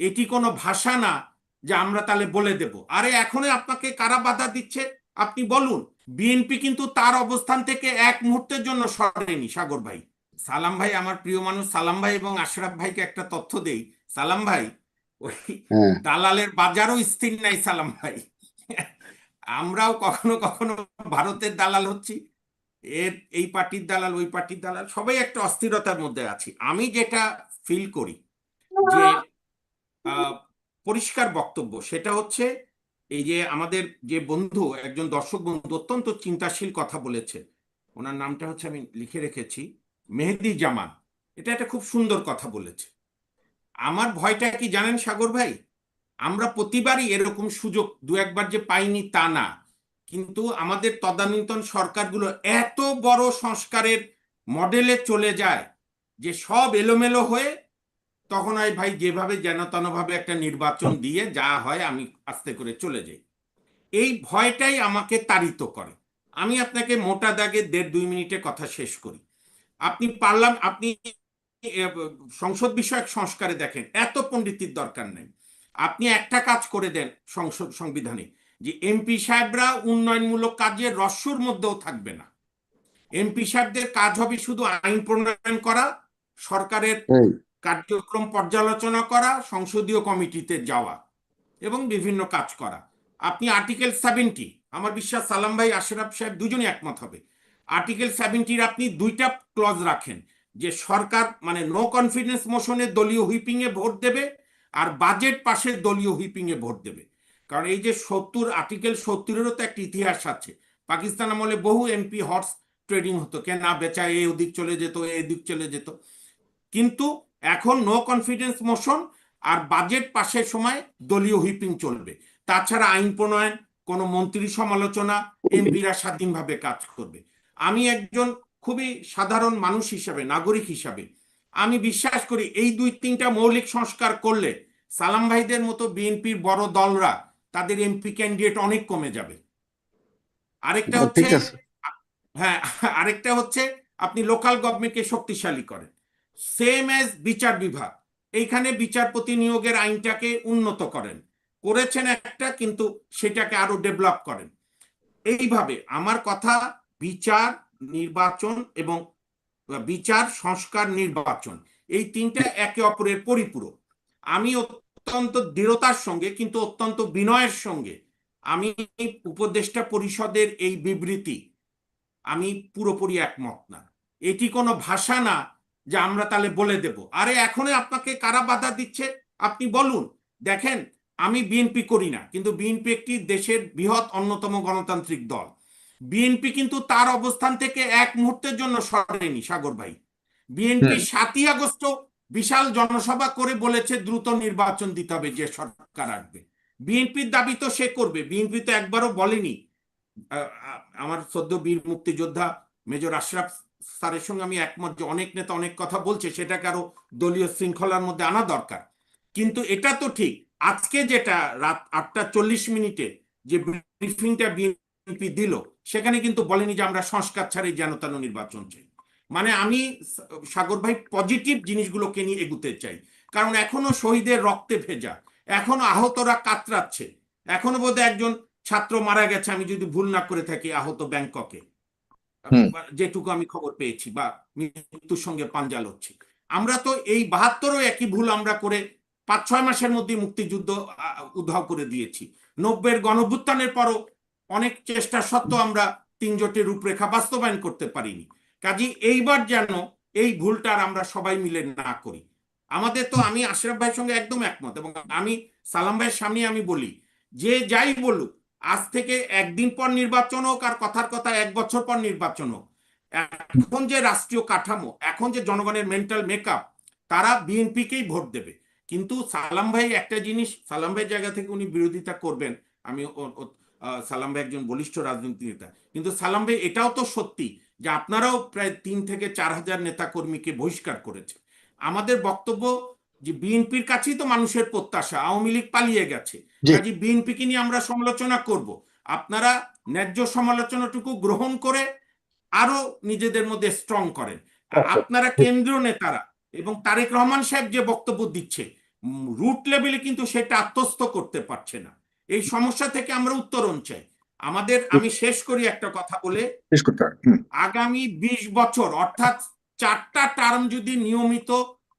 এটি কোনো ভাষা না যে আমরা তাহলে বলে দেব। আরে এখনই আপনাকে কারা বাধা দিচ্ছে? আপনি বলুন। বিএনপি কিন্তু তার অবস্থান থেকে এক মুহূর্তের জন্য সরেনি সাগর ভাই। সালাম ভাই আমার প্রিয় মানুষ সালাম ভাই এবং আশরাফ ভাইকে একটা তথ্য দেই। সালাম ভাই ওই হ্যাঁ। দালালের বাজারও স্থির নাই সালাম ভাই। আমরাও কখনো কখনো ভারতের দালাল হচ্ছি। এর এই পার্টির দালাল ওই পার্টির দালাল সবাই একটা অস্থিরতার মধ্যে আছি। আমি যেটা ফিল করি যে পরিষ্কার বক্তব্য। সেটা হচ্ছে এই যে আমাদের যে বন্ধু, একজন দর্শক বন্ধু অত্যন্ত চিন্তাশীল কথা বলেছে। ওনার নামটা হচ্ছে আমি লিখে রেখেছি, মেহেদি জামান। এটা একটা খুব সুন্দর কথা বলেছে। আমার ভয়টা কি জানেন সাগর ভাই? আমরা প্রতিবারই এরকম সুযোগ দু একবার যে পাইনি তা না। কিন্তু আমাদের তদানীন্তন সরকারগুলো এত বড় সংস্কারের মডেলে চলে যায় যে সব এলোমেলো হয়ে তখন হয় ভাই যেভাবে যেন তেনভাবে একটা নির্বাচন দিয়ে যা হয় আমি আস্তে করে চলে যাই। এই ভয়টাই আমাকে তাড়িত করে। আমি আপনাকে মোটা দাগে দেড় দুই মিনিটে কথা শেষ করি। আপনি পারলাম, আপনি সংসদ বিষয়ক সংস্কারে দেখেন, এত পণ্ডিতির দরকার নেই। আপনি একটা কাজ করে দেন সংসদ, সংবিধানে, যে এমপি সাহেবরা উন্নয়নমূলক কাজে রস্যর মধ্যেও থাকবে না। এমপি সাহেবদের কাজ হবে শুধু আইন প্রণয়ন করা, সরকারের কার্যক্রম পর্যালোচনা করা, সংসদীয় কমিটিতে যাওয়া এবং বিভিন্ন কাজ করা। আপনি আর্টিকেল সেভেন্টি আমার বিশ্বাস সালাম ভাই, আশরাফ সাহেব দুজনই একমত হবে। আর্টিকেল সেভেন্টির আপনি দুইটা ক্লজ রাখেন, যে সরকার মানে নো কনফিডেন্স মোশনে দলীয় হুইপিং এ ভোট দেবে আর বাজেট পাশে দলীয় হুইপিং এ ভোট দেবে। কারণ এই যে সত্তর আর্টিকেল সত্তরেরও তো একটা ইতিহাস আছে। পাকিস্তান আমলে বহু এমপি হর্স ট্রেডিং হতো, কেনা বেচা এই ওদিক চলে যেত এই দিক চলে যেত। কিন্তু এখন নো কনফিডেন্স মোশন আর বাজেট পাশের সময় দলীয় হুইপিং চলবে। তাছাড়া আইন প্রণয়ন কোনো মন্ত্রী সমালোচনা এমপিরা স্বাধীনভাবে কাজ করবে। আমি একজন খুবই সাধারণ মানুষ হিসাবে নাগরিক হিসাবে আমি বিশ্বাস করি এই দুই তিনটা মৌলিক সংস্কার করলে সালাম ভাইদের মতো বিএনপির বড় দলরা তাদের এমপি ক্যান্ডিডেট অনেক কমে যাবে। আরেকটা হচ্ছে হ্যাঁ আরেকটা হচ্ছে আপনি লোকাল গভর্নমেন্টকে শক্তিশালী করেন। সেম এজ বিচার বিভাগ। এইখানে বিচারপতি নিয়োগের আইনটাকে উন্নত করেন। করেছেন একটা, কিন্তু সেটাকে আরও ডেভেলপ করেন। এইভাবে আমার কথা বিচার, নির্বাচন এবং বিচার, সংস্কার, নির্বাচন, এই তিনটা একে অপরের পরিপূরক। আমি অত্যন্ত দৃঢ়তার সঙ্গে, কিন্তু অত্যন্ত বিনয়ের সঙ্গে, আমি উপদেষ্টা পরিষদের এই বিবৃতি, আমি পুরোপুরি একমত না। এটি কোনো ভাষা না যে আমরা তাহলে বলে দেব। আরে এখনই আপনাকে কারা বাধা দিচ্ছে? আপনি বলুন। দেখেন আমি বিএনপি করি না কিন্তু বিএনপি একটি দেশের বৃহৎ অন্যতম গণতান্ত্রিক দল। বিএনপি কিন্তু তার অবস্থান থেকে এক মুহূর্তের জন্য সরেনি সাগর ভাই। বিএনপি সাতই আগস্ট বিশাল জনসভা করে বলেছে দ্রুত নির্বাচন দিতে হবে যে সরকার আসবে। বিএনপির দাবি তো সে করবে। বিএনপি তো একবারও বলেনি। আমার সদ্য বীর মুক্তিযোদ্ধা মেজর আশরাফ স্যারের সঙ্গে আমি একমত যে অনেক নেতা অনেক কথা বলছে, সেটাকে আরও দলীয় শৃঙ্খলার মধ্যে আনা দরকার। কিন্তু এটা তো ঠিক, আজকে যেটা রাত আটটা চল্লিশ মিনিটে যে ব্রিফিংটা বিএনপি দিল, সেখানে কিন্তু বলেনি যে আমরা সংস্কার ছাড়াই যেন তেন নির্বাচন চাই। মানে আমি সাগর ভাই পজিটিভ জিনিসগুলোকে নিয়ে এগুতে চাই। কারণ এখনও শহীদের রক্তে ভেজা, এখনও আহতরা কাতরাচ্ছে, এখনও বোধহয় একজন ছাত্র মারা গেছে, আমি যদি ভুল না করে থাকি আহত ব্যাংককে। যেটুকু আমি খবর পেয়েছি বা মৃত্যুর সঙ্গে পাঞ্জা লড়ছি। আমরা তো এই বাহাত্তরও একই ভুল আমরা করে পাঁচ, ছয় মাসের মধ্যে মুক্তিযুদ্ধ উদ্ধার করে দিয়েছি। নব্বের গণভুত্থানের পরও অনেক চেষ্টা সত্ত্বেও আমরা তিন জোটের রূপরেখা বাস্তবায়ন করতে পারিনি। কাজী এইবার যেন এই ভুলটা আর আমরা সবাই মিলে না করি। আমাদের তো আমি আশরাফ ভাইয়ের সঙ্গে একদম একমত এবং আমি সালাম ভাইয়ের সামনে আমি বলি, যে যাই বলুক আজ থেকে একদিন পর নির্বাচন হোক আর কথার কথা এক বছর পর নির্বাচন হোক। এখন যে রাষ্ট্রীয় কাঠামো, এখন যে জনগণের মেন্টাল মেকআপ তারা বিএনপিকেই ভোট দেবে। কিন্তু সালাম ভাই একটা জিনিস, সালাম ভাইয়ের জায়গা থেকে উনি বিরোধিতা করবেন। আমি সালাম ভাই একজন বলিষ্ঠ রাজনীতি নেতা। কিন্তু সালাম ভাই, এটাও তো সত্যি যে আপনারাও প্রায় তিন থেকে চার হাজার নেতা কর্মীকে বহিষ্কার করেছে আমাদের বক্তব্য যে বিএনপির কাছেই তো মানুষের প্রত্যাশা আওয়ামী লীগ পালিয়ে গেছে। কাজে বিএনপিকে নিয়ে আমরা সমালোচনা করব। আপনারা ন্যায্য সমালোচনাটুকু গ্রহণ করে আরও নিজেদের মধ্যে স্ট্রং করেন। আচ্ছা। আপনারা কেন্দ্রীয় নেতারা এবং তারেক রহমান সাহেব যে বক্তব্য দিচ্ছে রুট লেভেলে কিন্তু সেটা আত্মস্থ করতে পারছে না। এই সমস্যা থেকে আমরা উত্তরণ চাই। আমাদের আমি শেষ করি একটা কথা বলে। আগামী বিশ বছর অর্থাৎ চারটা টার্ম যদি নিয়মিত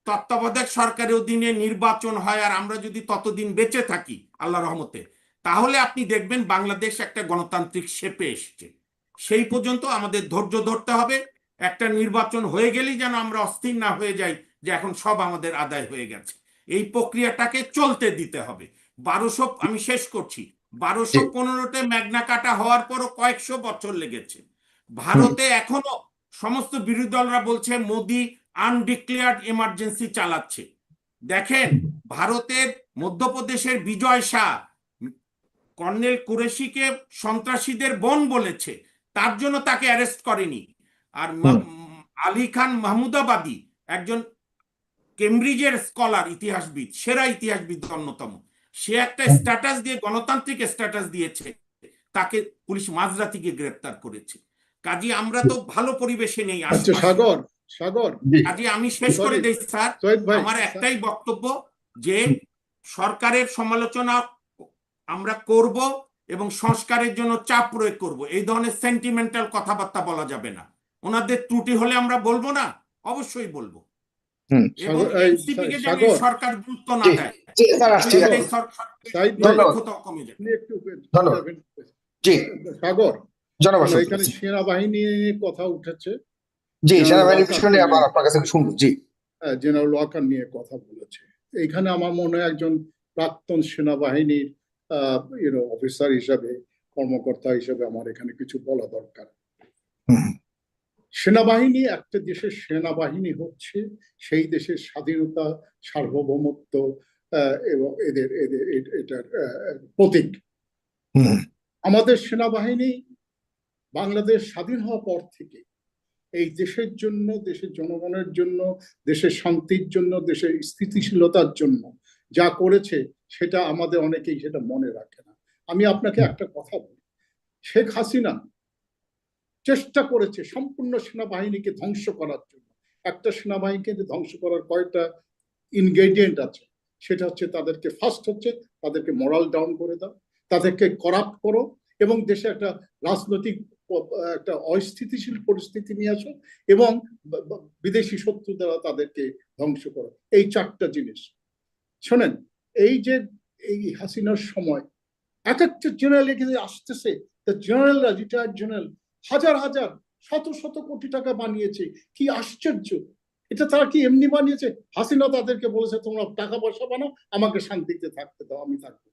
তত্ত্বাবধায়ক সরকারের অধীনে নির্বাচন হয় আর আমরা যদি ততদিন বেঁচে থাকি আল্লাহ রহমতে তাহলে আপনি দেখবেন বাংলাদেশ একটা গণতান্ত্রিক শেপে এসছে। সেই পর্যন্ত আমাদের ধৈর্য ধরতে হবে একটা নির্বাচন হয়ে গেলেই যেন আমরা অস্থির না হয়ে যাই যে এখন সব আমাদের আদায় হয়ে গেছে। এই প্রক্রিয়াটাকে চলতে দিতে হবে। বারোশো আমি শেষ করছি বারোশো পনেরোতে ম্যাগনা কাটা হওয়ার পরও কয়েকশো বছর লেগেছে। ভারতে এখনও সমস্ত বিরোধী দলরা বলছে মোদি আনডিক্লেয়ার্ড এমার্জেন্সি চালাচ্ছে। দেখেন ভারতের মধ্যপ্রদেশের বিজয় শাহ কর্নেল কুরেশিকে সন্ত্রাসীদের বোন বলেছে তার জন্য তাকে অ্যারেস্ট করেনি। আর আলী খান মাহমুদাবাদী একজন কেমব্রিজের স্কলার ইতিহাসবিদ সেরা ইতিহাসবিদ অন্যতম। সে একটা স্ট্যাটাস দিয়ে গণতান্ত্রিক স্ট্যাটাস দিয়েছে তাকে পুলিশ মাঝরাতি গিয়ে গ্রেপ্তার করেছে। কাজী আমরা তো ভালো পরিবেশে নেই আচ্ছা সাগর সাগর। জি। আমি শেষ করে. দিই স্যার। আমার একটাই বক্তব্য যে সরকারের সমালোচনা আমরা করব এবং সংস্কারের জন্য চাপ প্রয়োগ করব। এই ধরনের সেন্টিমেন্টাল কথাবার্তা বলা যাবে না। ওনাদের ত্রুটি হলে আমরা বলব না? অবশ্যই বলব। সরকার গুরুত্ব না দেয়। সাগর। সেনাবাহিনী কথা উঠেছে। জি সেনাবাহিনীর ওয়াকার পিছনে আবার আপনার কাছে শুনব। জি। জেনারেল ওয়াকার নিয়ে কথা বলেছে। এখানে আমার মনে হয় একজন প্রাক্তন সেনাবাহিনীর অফিসার হিসাবে কর্মকর্তা হিসাবে আমার এখানে কিছু বলা দরকার। সেনাবাহিনী একটা দেশের সেনাবাহিনী হচ্ছে সেই দেশের স্বাধীনতা সার্বভৌমত্ব এবং এদের এদের এটার প্রতীক। আমাদের সেনাবাহিনী বাংলাদেশ স্বাধীন হওয়ার পর থেকে এই দেশের জন্য দেশের জনগণের জন্য দেশের শান্তির জন্য দেশের স্থিতিশীলতার জন্য যা করেছে সেটা আমাদের অনেকেই সেটা মনে রাখে না। আমি আপনাকে একটা কথা বলি। শেখ হাসিনা চেষ্টা করেছে সম্পূর্ণ সেনাবাহিনীকে ধ্বংস করার জন্য। একটা সেনাবাহিনীকে ধ্বংস করার কয়েকটা ইনগ্রেডিয়েন্ট আছে সেটা হচ্ছে তাদেরকে ফার্স্ট হচ্ছে তাদেরকে মরাল ডাউন করে দাও তাদেরকে করাপ্ট করো এবং দেশে একটা রাজনৈতিক একটা অস্থিতিশীল পরিস্থিতি নিয়ে আসো এবং বিদেশি শত্রু দ্বারা তাদেরকে ধ্বংস করো। এই চারটা জিনিস। শোনেন, এই যে এই হাসিনার সময়, এক একটা জেনারেল এখানে আসতেছে। তা জেনারেলরা রিটায়ার্ড জেনারেল হাজার হাজার, শত শত কোটি টাকা বানিয়েছে। কি আশ্চর্য! এটা তারা কি এমনি বানিয়েছে? হাসিনা তাদেরকে বলেছে, তোমরা টাকা পয়সা বানাও, আমাকে শান্তিতে থাকতে দাও, আমি থাকব।